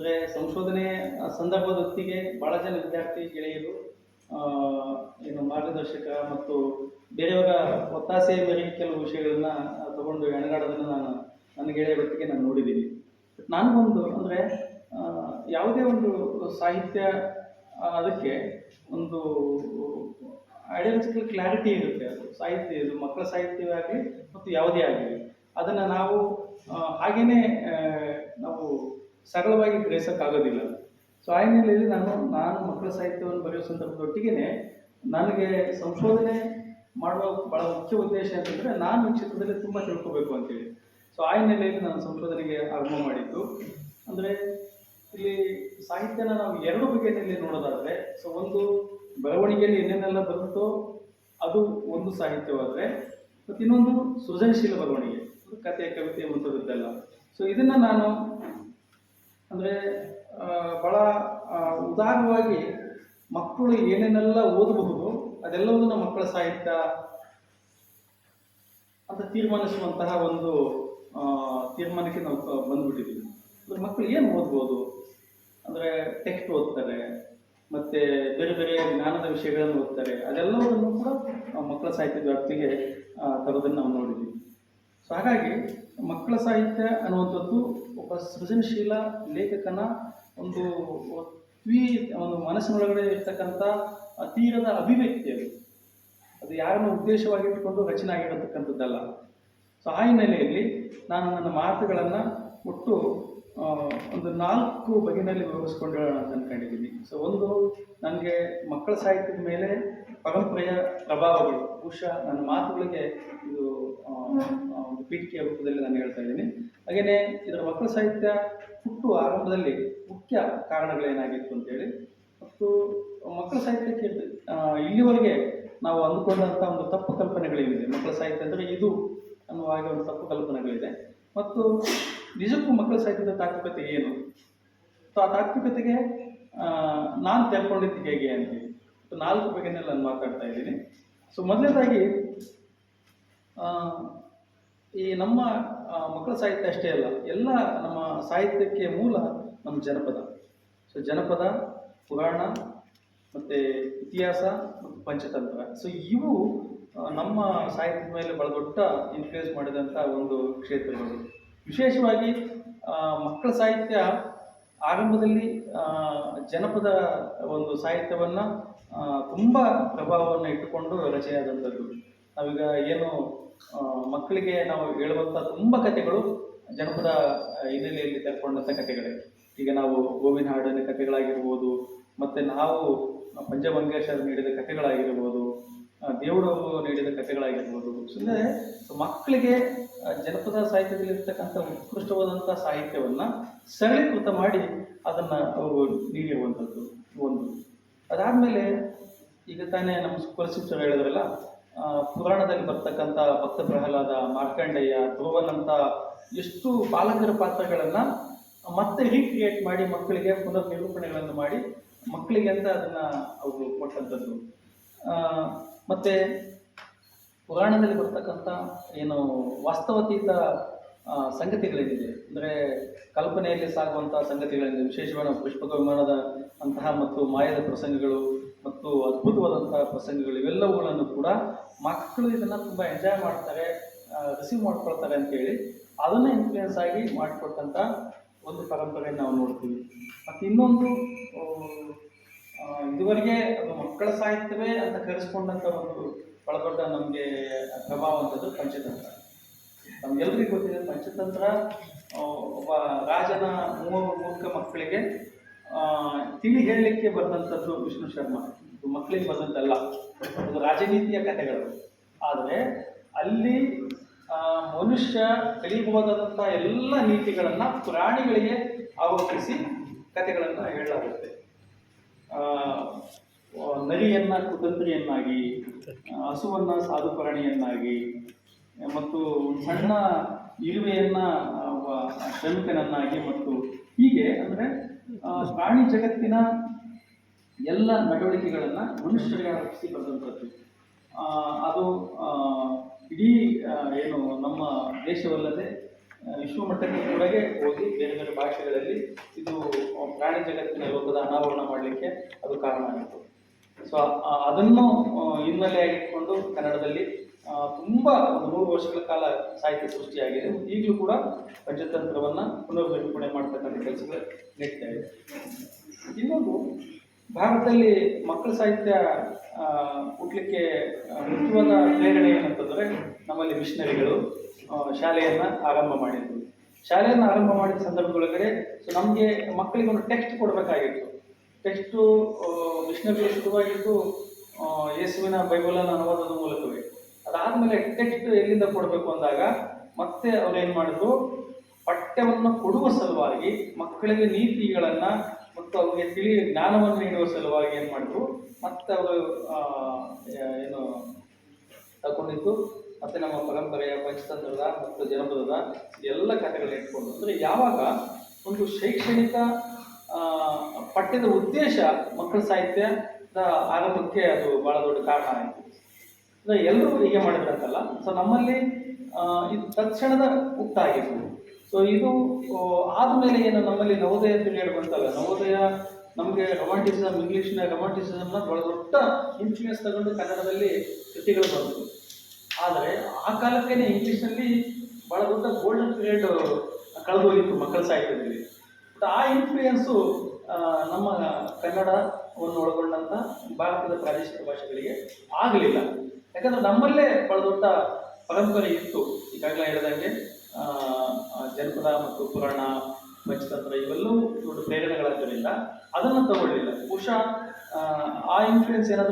ಅಂದರೆ ಸಂಶೋಧನೆ ಸಂದರ್ಭದ ಹೊತ್ತಿಗೆ ಭಾಳ ಜನ ವಿದ್ಯಾರ್ಥಿ ಗೆಳೆಯರು ಏನು ಮಾರ್ಗದರ್ಶಕ ಮತ್ತು ಬೇರೆಯವರ ಒತ್ತಾಸೆಯ ಮೇರೆಗೆ ಕೆಲವು ವಿಷಯಗಳನ್ನ ತಗೊಂಡು ಹೆಣಗಾಡೋದನ್ನು ನಾನು, ನನ್ನ ಗೆಳೆಯರೊಟ್ಟಿಗೆ ನಾನು ನೋಡಿದ್ದೀನಿ. ನಾನು ಒಂದು, ಅಂದರೆ ಯಾವುದೇ ಒಂದು ಸಾಹಿತ್ಯ ಅದಕ್ಕೆ ಒಂದು ಐಡಿಯಾಲಜಿಕಲ್ ಕ್ಲಾರಿಟಿ ಇರುತ್ತೆ ಅದು. ಸಾಹಿತ್ಯ ಇದು, ಮಕ್ಕಳ ಸಾಹಿತ್ಯವೇ ಆಗಲಿ ಮತ್ತು ಯಾವುದೇ ಆಗಲಿ. ಅದನ್ನು ನಾವು ಹಾಗೇನೇ ನಾವು ಸರಳವಾಗಿ ಗ್ರಹಿಸೋಕ್ಕಾಗೋದಿಲ್ಲ. ಸೊ ಆ ಹಿನ್ನೆಲೆಯಲ್ಲಿ ನಾನು ನಾನು ಮಕ್ಕಳ ಸಾಹಿತ್ಯವನ್ನು ಬರೆಯುವ ಸಂದರ್ಭದೊಟ್ಟಿಗೆ ನನಗೆ ಸಂಶೋಧನೆ ಮಾಡುವ ಬಹಳ ಮುಖ್ಯ ಉದ್ದೇಶ ಅಂತಂದರೆ ನಾನು ಈ ಕ್ಷೇತ್ರದಲ್ಲಿ ತುಂಬ ತಿಳ್ಕೋಬೇಕು ಅಂತೇಳಿ. ಸೊ ಆ ಹಿನ್ನೆಲೆಯಲ್ಲಿ ನಾನು ಸಂಶೋಧನೆಗೆ ಆರಂಭ ಮಾಡಿದ್ದು. ಅಂದರೆ ಇಲ್ಲಿ ಸಾಹಿತ್ಯನ ನಾವು ಎರಡು ಬಗೆಯಲ್ಲಿ ನೋಡೋದಾದರೆ ಸೊ ಒಂದು ಬರವಣಿಗೆಯಲ್ಲಿ ಏನೇನೆಲ್ಲ ಬರುತ್ತೋ ಅದು ಒಂದು ಸಾಹಿತ್ಯವಾದರೆ ಮತ್ತು ಇನ್ನೊಂದು ಸೃಜನಶೀಲ ಬರವಣಿಗೆ ಕತೆ ಕವಿತೆ ಮುಂತಾದದ್ದೆಲ್ಲ ಸೊ ಇದನ್ನು ನಾನು ಅಂದರೆ ಭಾಳ ಉದಾಹರಣವಾಗಿ ಮಕ್ಕಳು ಏನೇನೆಲ್ಲ ಓದಬಹುದು, ಅದೆಲ್ಲವನ್ನು ಮಕ್ಕಳ ಸಾಹಿತ್ಯ ಅಂತ ತೀರ್ಮಾನಿಸುವಂತಹ ಒಂದು ತೀರ್ಮಾನಕ್ಕೆ ನಾವು ಬಂದ್ಬಿಟ್ಟಿದ್ದೀವಿ. ಅಂದರೆ ಮಕ್ಕಳು ಏನು ಓದ್ಬೋದು? ಅಂದರೆ ಟೆಕ್ಸ್ಟ್ ಓದ್ತಾರೆ, ಮತ್ತು ಬೇರೆ ಬೇರೆ ಜ್ಞಾನದ ವಿಷಯಗಳನ್ನು ಓದ್ತಾರೆ, ಅದೆಲ್ಲವನ್ನು ಕೂಡ ಮಕ್ಕಳ ಸಾಹಿತ್ಯದ ವ್ಯಾಪ್ತಿಗೆ ತರೋದನ್ನು ನಾವು ನೋಡಿದ್ದೀವಿ. ಸೊ ಹಾಗಾಗಿ ಮಕ್ಕಳ ಸಾಹಿತ್ಯ ಅನ್ನುವಂಥದ್ದು ಒಬ್ಬ ಸೃಜನಶೀಲ ಲೇಖಕನ ಒಂದು ತ್ವೀ ಒಂದು ಮನಸ್ಸಿನೊಳಗಡೆ ಇರ್ತಕ್ಕಂಥ ಅತೀರದ ಅಭಿವ್ಯಕ್ತಿ ಅದು ಅದು ಯಾರನ್ನು ಉದ್ದೇಶವಾಗಿ ಇಟ್ಕೊಂಡು ರಚನೆ ಆಗಿರತಕ್ಕಂಥದ್ದಲ್ಲ. ಸೊ ಆ ಹಿನ್ನೆಲೆಯಲ್ಲಿ ನಾನು ನನ್ನ ಮಾತುಗಳನ್ನು ಒಟ್ಟು ಒಂದು ನಾಲ್ಕು ಬಗೆಯಲ್ಲಿ ವಿವರಿಸ್ಕೊಂಡು ಹೇಳೋಣ ಅಂತ ಅನ್ಕೊಂಡಿದ್ದೀನಿ. ಸೊ ಒಂದು ನನಗೆ ಮಕ್ಕಳ ಸಾಹಿತ್ಯದ ಮೇಲೆ ಪರಂಪರೆಯ ಪ್ರಭಾವಗಳು, ಬಹುಶಃ ನನ್ನ ಮಾತುಗಳಿಗೆ ಇದು ಪೀಠಿಕೆಯ ರೂಪದಲ್ಲಿ ನಾನು ಹೇಳ್ತಾ ಇದ್ದೀನಿ. ಹಾಗೆಯೇ ಇದರ ಮಕ್ಕಳ ಸಾಹಿತ್ಯ ಹುಟ್ಟುವ ಆರಂಭದಲ್ಲಿ ಮುಖ್ಯ ಕಾರಣಗಳೇನಾಗಿತ್ತು ಅಂತೇಳಿ, ಮತ್ತು ಮಕ್ಕಳ ಸಾಹಿತ್ಯಕ್ಕೆ ಇಲ್ಲಿವರೆಗೆ ನಾವು ಅಂದುಕೊಂಡಂಥ ಒಂದು ತಪ್ಪು ಕಲ್ಪನೆಗಳೇನಿದೆ ಮಕ್ಕಳ ಸಾಹಿತ್ಯ ಅಂದರೆ ಇದು ಅನ್ನುವ ಹಾಗೆ ಒಂದು ತಪ್ಪು ಕಲ್ಪನೆಗಳಿದೆ. ಮತ್ತು ನಿಜಕ್ಕೂ ಮಕ್ಕಳ ಸಾಹಿತ್ಯದ ತಾತ್ವಿಕತೆ ಏನು? ಸೊ, ಆ ತಾತ್ವಿಕತೆಗೆ ನಾನು ತೆರ್ಕೊಂಡಿದ್ದು ಹೇಗೆ ಸೊ, ನಾಲ್ಕು ಬಗೆನಲ್ಲಿ ನಾನು ಮಾತಾಡ್ತಾ ಇದ್ದೀನಿ. ಸೊ, ಮೊದಲನೇದಾಗಿ ಈ ನಮ್ಮ ಮಕ್ಕಳ ಸಾಹಿತ್ಯ ಅಷ್ಟೇ ಅಲ್ಲ, ಎಲ್ಲ ನಮ್ಮ ಸಾಹಿತ್ಯಕ್ಕೆ ಮೂಲ ನಮ್ಮ ಜನಪದ. ಸೊ ಜನಪದ, ಪುರಾಣ ಮತ್ತು ಇತಿಹಾಸ ಮತ್ತು ಪಂಚತಂತ್ರ. ಸೊ ಇವು ನಮ್ಮ ಸಾಹಿತ್ಯದ ಮೇಲೆ ಬಹಳ ದೊಡ್ಡ ಇನ್ಫ್ಲೂಯೆನ್ಸ್ ಮಾಡಿದಂಥ ಒಂದು ಕ್ಷೇತ್ರಗಳು. ವಿಶೇಷವಾಗಿ ಮಕ್ಕಳ ಸಾಹಿತ್ಯ ಆರಂಭದಲ್ಲಿ ಜನಪದ ಒಂದು ಸಾಹಿತ್ಯವನ್ನು ತುಂಬ ಪ್ರಭಾವವನ್ನು ಇಟ್ಟುಕೊಂಡು ರಚನೆಯಾದಂಥದ್ದು. ನಾವೀಗ ಏನು ಮಕ್ಕಳಿಗೆ ನಾವು ಹೇಳುವಂಥ ತುಂಬ ಕಥೆಗಳು ಜನಪದ ಹಿನ್ನೆಲೆಯಲ್ಲಿ ತೆರೆಕೊಂಡಂತ ಕಥೆಗಳೇ. ಈಗ ನಾವು ಗೋವಿನ ಹಾಡಿನ ಕಥೆಗಳಾಗಿರ್ಬೋದು, ಮತ್ತು ನಾವು ಪಂಚಮಂಗೇಶ್ವರ ನೀಡಿದ ಕಥೆಗಳಾಗಿರ್ಬೋದು ದೇವರು ನೀಡಿದ ಕಥೆಗಳಾಗಿರ್ಬೋದು. ಸುಮ್ಮನೆ ಮಕ್ಕಳಿಗೆ ಜನಪದ ಜನಪದ ಸಾಹಿತ್ಯದಲ್ಲಿರ್ತಕ್ಕಂಥ ಉತ್ಕೃಷ್ಟವಾದಂಥ ಸಾಹಿತ್ಯವನ್ನು ಸರಳೀಕೃತ ಮಾಡಿ ಅದನ್ನು ಅವರು ನೀಡಿರುವಂಥದ್ದು ಒಂದು. ಅದಾದ್ಮೇಲೆ ಈಗ ತಾನೇ ನಮ್ಮ ಕುಲಶಿಕ್ಷರು ಹೇಳಿದ್ರಲ್ಲ ಪುರಾಣದಲ್ಲಿ ಬರ್ತಕ್ಕಂಥ ಭಕ್ತ ಪ್ರಹ್ಲಾದ ಮಾರ್ಕಂಡೇಯ ಧ್ರುವನಂತ ಎಷ್ಟು ಬಾಲಕರ ಪಾತ್ರಗಳನ್ನು ಮತ್ತೆ ರೀಕ್ರಿಯೇಟ್ ಮಾಡಿ ಮಕ್ಕಳಿಗೆ ಪುನರ್ ನಿರೂಪಣೆಗಳನ್ನು ಮಾಡಿ ಮಕ್ಕಳಿಗೆ ಅಂತ ಅದನ್ನು ಅವರು ಕೊಟ್ಟಂಥದ್ದು. ಮತ್ತು ಪುರಾಣದಲ್ಲಿ ಬರ್ತಕ್ಕಂಥ ಏನು ವಾಸ್ತವತೀತ ಸಂಗತಿಗಳೇನಿದೆ ಅಂದರೆ ಕಲ್ಪನೆಯಲ್ಲಿ ಸಾಗುವಂಥ ಸಂಗತಿಗಳೇನಿದೆ ವಿಶೇಷವಾಗಿ ಪುಷ್ಪಕ ವಿಮಾನದ ಅಂತಹ ಮತ್ತು ಮಾಯದ ಪ್ರಸಂಗಗಳು ಮತ್ತು ಅದ್ಭುತವಾದಂತಹ ಪ್ರಸಂಗಗಳು ಇವೆಲ್ಲವುಗಳನ್ನು ಕೂಡ ಮಕ್ಕಳು ಇದನ್ನು ತುಂಬ ಎಂಜಾಯ್ ಮಾಡ್ತಾರೆ ರಿಸೀವ್ ಮಾಡ್ಕೊಳ್ತಾರೆ ಅಂತೇಳಿ ಅದನ್ನೇ ಇನ್ಫ್ಲೂಯೆನ್ಸ್ ಆಗಿ ಮಾಡಿಕೊಟ್ಟಂಥ ಒಂದು ಪರಂಪರೆಯನ್ನು ನಾವು ನೋಡ್ತೀವಿ. ಮತ್ತು ಇನ್ನೊಂದು ಇದುವರೆಗೆ ಅದು ಮಕ್ಕಳ ಸಾಹಿತ್ಯವೇ ಅಂತ ಕರೆಸ್ಕೊಂಡಂಥ ಒಂದು ಬಹಳ ದೊಡ್ಡ ನಮಗೆ ಪ್ರಭಾವ ಅಂತದ್ದು ಪಂಚತಂತ್ರ. ನಮ್ಗೆಲ್ರಿಗೂ ಗೊತ್ತಿದೆ ಪಂಚತಂತ್ರ ಒಬ್ಬ ರಾಜನ ಮೂವರು ಮೂರ್ಖ ಮಕ್ಕಳಿಗೆ ತಿಳಿ ಹೇಳಲಿಕ್ಕೆ ಬಂದಂಥದ್ದು ವಿಷ್ಣು ಶರ್ಮಾ. ಇದು ಮಕ್ಕಳಿಗೆ ಬಂದಂತಲ್ಲ ಒಂದು ರಾಜನೀತಿಯ ಕಥೆಗಳು. ಆದರೆ ಅಲ್ಲಿ ಮನುಷ್ಯ ಕಲಿಯಬಹುದಾದಂಥ ಎಲ್ಲ ನೀತಿಗಳನ್ನು ಪ್ರಾಣಿಗಳಿಗೆ ಆರೋಪಿಸಿ ಕಥೆಗಳನ್ನು ಹೇಳಲಾಗುತ್ತೆ. ನರಿಯನ್ನ ಕುತಂತ್ರಿಯನ್ನಾಗಿ, ಹಸುವನ್ನು ಸಾಧು ಸಾಧುಪರಾಣಿಯನ್ನಾಗಿ, ಮತ್ತು ಸಣ್ಣ ಇರುವೆಯನ್ನು ಶ್ರಮಿಕನನ್ನಾಗಿ ಮತ್ತು ಹೀಗೆ ಅಂದರೆ ಪ್ರಾಣಿ ಜಗತ್ತಿನ ಎಲ್ಲ ನಡವಳಿಕೆಗಳನ್ನು ಮನುಷ್ಯರಿಗೆ ಆರೋಪಿಸಿ ಬಂದಂಥದ್ದು ಅದು ಇಡೀ ಏನು ನಮ್ಮ ದೇಶವಲ್ಲದೆ ವಿಶ್ವ ವಿಶ್ವಮಟ್ಟಕ್ಕೆ ಕೂಡಗೆ ಹೋಗಿ ಬೇರೆ ಬೇರೆ ಭಾಷೆಗಳಲ್ಲಿ ಇದು ಪ್ರಾಣಿ ಜಗತ್ತಿನ ಲೋಕದ ಅನಾವರಣ ಮಾಡಲಿಕ್ಕೆ ಅದು ಕಾರಣ ಆಗಿತ್ತು. ಸೊ ಅದನ್ನು ಹಿನ್ನೆಲೆಯಾಗಿಟ್ಕೊಂಡು ಕನ್ನಡದಲ್ಲಿ ತುಂಬಾ ಒಂದು ಮೂರು ವರ್ಷಗಳ ಕಾಲ ಸಾಹಿತ್ಯ ಸೃಷ್ಟಿಯಾಗಿದೆ. ಈಗಲೂ ಕೂಡ ಪಂಚತಂತ್ರವನ್ನ ಪುನರ್ನಿರೂಪಣೆ ಮಾಡ್ತಕ್ಕಂಥ ಕೆಲಸಗಳು ನಡೀತಾ ಇದೆ. ಇನ್ನೊಂದು, ಭಾರತದಲ್ಲಿ ಮಕ್ಕಳ ಸಾಹಿತ್ಯ ಹುಟ್ಟಲಿಕ್ಕೆ ಮುಖ್ಯವಾದ ಪ್ರೇರಣೆ ಏನಂತಂದರೆ ನಮ್ಮಲ್ಲಿ ಮಿಷನರಿಗಳು ಶಾಲೆಯನ್ನು ಆರಂಭ ಮಾಡಿದ್ರು. ಶಾಲೆಯನ್ನು ಆರಂಭ ಮಾಡಿದ ಸಂದರ್ಭದೊಳಗಡೆ ಸೊ ನಮಗೆ ಮಕ್ಕಳಿಗೆ ಒಂದು ಟೆಕ್ಸ್ಟ್ ಕೊಡಬೇಕಾಗಿತ್ತು. ಟೆಕ್ಸ್ಟು ಮಿಷನರಿಗಳು ಶುರುವಾಗಿದ್ದು ಯೇಸುವಿನ ಬೈಬಲನ್ನು ಅನುವಾದದ ಮೂಲಕವೇ. ಅದಾದ್ಮೇಲೆ ಟೆಕ್ಸ್ಟ್ ಎಲ್ಲಿಂದ ಕೊಡಬೇಕು ಅಂದಾಗ ಮತ್ತೆ ಅವ್ರು ಏನು ಮಾಡಿದ್ರು ಪಠ್ಯವನ್ನು ಕೊಡುವ ಸಲುವಾಗಿ ಮಕ್ಕಳಿಗೆ ನೀತಿಗಳನ್ನು ಮತ್ತು ಅವರಿಗೆ ತಿಳಿ ಜ್ಞಾನವನ್ನು ನೀಡುವ ಸಲುವಾಗಿ ಏನು ಮಾಡಿದ್ರು ಮತ್ತೆ ಅವರು ಏನು ತಗೊಂಡಿದ್ದು ಮತ್ತೆ ನಮ್ಮ ಪರಂಪರೆಯ ಪಂಚತಂತ್ರದ ಮತ್ತು ಜನಪದದ ಎಲ್ಲ ಕಥೆಗಳನ್ನ ಇಟ್ಕೊಂಡು. ಅಂದರೆ ಯಾವಾಗ ಒಂದು ಶೈಕ್ಷಣಿಕ ಪಠ್ಯದ ಉದ್ದೇಶ ಮಕ್ಕಳ ಸಾಹಿತ್ಯದ ಆರಂಭಕ್ಕೆ ಅದು ಬಹಳ ದೊಡ್ಡ ಕಾರಣ ಆಯಿತು. ಎಲ್ಲರೂ ಹೀಗೆ ಮಾಡಿದ್ರಂತಲ್ಲ ಸೊ ನಮ್ಮಲ್ಲಿ ಇದು ತಕ್ಷಣದ ಹುಟ್ಟಾಗಿತ್ತು ಸೊ ಇದು ಆದಮೇಲೆ ಏನು ನಮ್ಮಲ್ಲಿ ನವೋದಯ ಪೀರಿಯಡ್ ಬಂತಲ್ಲ, ನವೋದಯ ನಮಗೆ ರೊಮಾಂಟಿಸಿಸಮ್ ಇಂಗ್ಲೀಷ್ನ ರೊಮಾಂಟಿಸಿಸಮ್ನ ಬಹಳ ದೊಡ್ಡ ಇನ್ಫ್ಲೂಯೆನ್ಸ್ ತಗೊಂಡು ಕನ್ನಡದಲ್ಲಿ ಕೃತಿಗಳು ಬಂತು ಆದರೆ ಆ ಕಾಲಕ್ಕೇನೆ ಇಂಗ್ಲೀಷ್ನಲ್ಲಿ ಬಹಳ ದೊಡ್ಡ ಗೋಲ್ಡನ್ ಪೀರಿಯಡ್ ಕಳೆದೋಗಿತ್ತು ಮಕ್ಕಳ ಸಾಹಿತ್ಯದಲ್ಲಿ. ಬಟ್ ಆ ಇನ್ಫ್ಲೂಯೆನ್ಸು ನಮ್ಮ ಕನ್ನಡವನ್ನು ಒಳಗೊಂಡಂಥ ಭಾರತದ ಪ್ರಾದೇಶಿಕ ಭಾಷೆಗಳಿಗೆ ಆಗಲಿಲ್ಲ. ಯಾಕಂದ್ರೆ ನಮ್ಮಲ್ಲೇ ಬಹಳ ದೊಡ್ಡ ಪರಂಪರೆ ಇತ್ತು. ಈಗಾಗಲೇ ಹೇಳಿದಂಗೆ ಜನಪದ ಮತ್ತು ಪುರಾಣ ಪಂಚತಂತ್ರ ಇವೆಲ್ಲವೂ ದೊಡ್ಡ ಪ್ರೇರಣೆಗಳಾದ್ದರಿಂದ ಅದನ್ನು ತಗೊಳ್ಳಿಲ್ಲ. ಬಹುಶಃ, ಆ ಇನ್ಫ್ಲೂಯೆನ್ಸ್ ಏನಾದರೂ